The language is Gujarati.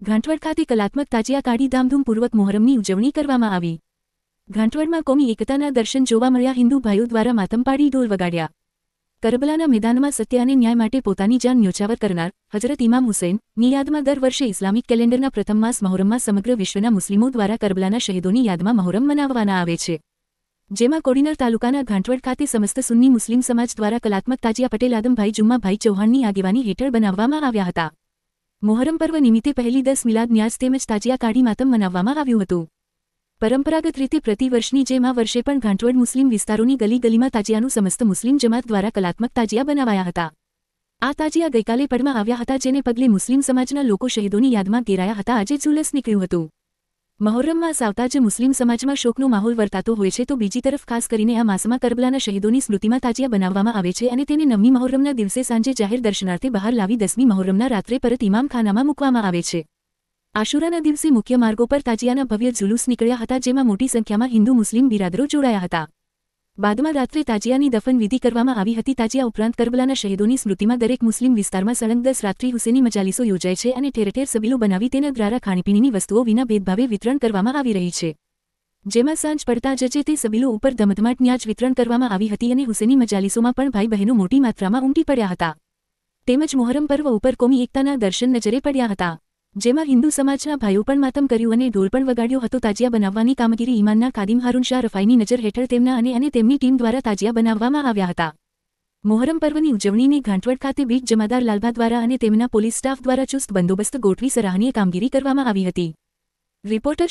ઘાંટવડ ખાતે કલાત્મક તાજિયા કાઢી ધામધૂમપૂર્વક મોહરમની ઉજવણી કરવામાં આવી. ઘાંટવડમાં કોમી એકતાના દર્શન જોવા મળ્યા હિન્દુ ભાઈઓ દ્વારા માતમ પાડી ઢોલ વગાડ્યા. કરબલાના મેદાનમાં સત્ય અને ન્યાય માટે પોતાની જાન ન્યોછાવર કરનાર હજરત ઇમામ હુસૈનની દર વર્ષે ઇસ્લામિક કેલેન્ડરના પ્રથમ માસ મહોરમમાં સમગ્ર વિશ્વના મુસ્લિમો દ્વારા કરબલાના શહીદોની યાદમાં મહોરમ મનાવવાના આવે છે. જેમાં કોડીનર તાલુકાના ઘાંટવડ ખાતે સમસ્ત સુન્ની મુસ્લિમ સમાજ દ્વારા કલાત્મક તાજિયા પટેલ આદમભાઈ જુમ્માભાઈ ચૌહાણની આગેવાની હેઠળ બનાવવામાં આવ્યા હતા. મોહરમ પર્વ નિમિત્તે પહેલી દસ મિલાદ ન્યાસ તેમજ તાજિયા કાઢી માતમ મનાવવામાં આવ્યું હતું. પરંપરાગત રીતે પ્રતિવર્ષની જેમ આ વર્ષે પણ ઘાંટવડ મુસ્લિમ વિસ્તારોની ગલી ગલીમાં તાજિયાનું સમસ્ત મુસ્લિમ જમાત દ્વારા કલાત્મક તાજિયા બનાવાયા હતા. આ તાજિયા ગઈકાલે પડમાં આવ્યા હતા, જેને પગલે મુસ્લિમ સમાજના લોકો શહીદોની યાદમાં ઘેરાયા હતા. આજે ઝુલસ નીકળ્યું હતું. મહોરમમાં આવતા જ મુસ્લિમ સમાજમાં શોકનો માહોલ વર્તાતો હોય છે તો બીજી તરફ ખાસ કરીને આ માસમાં કરબલાના શહીદોની સ્મૃતિમાં તાજિયા બનાવવામાં આવે છે અને તેને નવમી મહોરમના દિવસે સાંજે જાહેર દર્શનાર્થે બહાર લાવી દસમી મહોરમના રાત્રે પરત ઇમામખાનામાં મૂકવામાં આવે છે. આશુરાના દિવસે મુખ્ય માર્ગો પર તાજિયાના ભવ્ય જુલુસ નીકળ્યા હતા જેમાં મોટી સંખ્યામાં હિન્દુ મુસ્લિમ બિરાદરો જોડાયા હતા. બાદમાં રાત્રે તાજિયાની દફન વિધિ કરવામાં આવી હતી. તાજિયા ઉપરાંત કરબલાના શહીદોની સ્મૃતિમાં દરેક મુસ્લિમ વિસ્તારમાં સળંગ દસ રાત્રિ હુસેની મજાલીસો યોજાય છે અને ઠેર ઠેર સબીલો બનાવી તેના દ્વારા ખાણીપીણીની વસ્તુઓ વિના ભેદભાવે વિતરણ કરવામાં આવી રહી છે. જેમાં સાંજ પડતા જ જે તે સબીલો ઉપર ધમધમાટ ન્યાજ વિતરણ કરવામાં આવી હતી અને હુસેની મજાલીસોમાં પણ ભાઈ બહેનો મોટી માત્રામાં ઉમટી પડ્યા હતા. તેમજ મોહરમ પર્વ ઉપર કોમી એકતાના દર્શન નજરે પડ્યા હતા. જેમાં હિન્દુ સમાજના ભાઈઓ પણ માતમ કર્યું અને ઢોલ પણ વગાડ્યો હતો. તાજિયા બનાવવાની કામગીરી ઈમાનના ખાદિમ હારૂન શાહ રફાઈની નજર હેઠળ તેમના અને અને તેમની ટીમ દ્વારા તાજિયા બનાવવામાં આવ્યા હતા. મોહરમ પર્વની ઉજવણીની ઘાંટવડ ખાતે બીટ જમાદાર લાલભા દ્વારા અને તેમના પોલીસ સ્ટાફ દ્વારા ચુસ્ત બંદોબસ્ત ગોઠવી સરાહનીય કામગીરી કરવામાં આવી હતી. રિપોર્ટર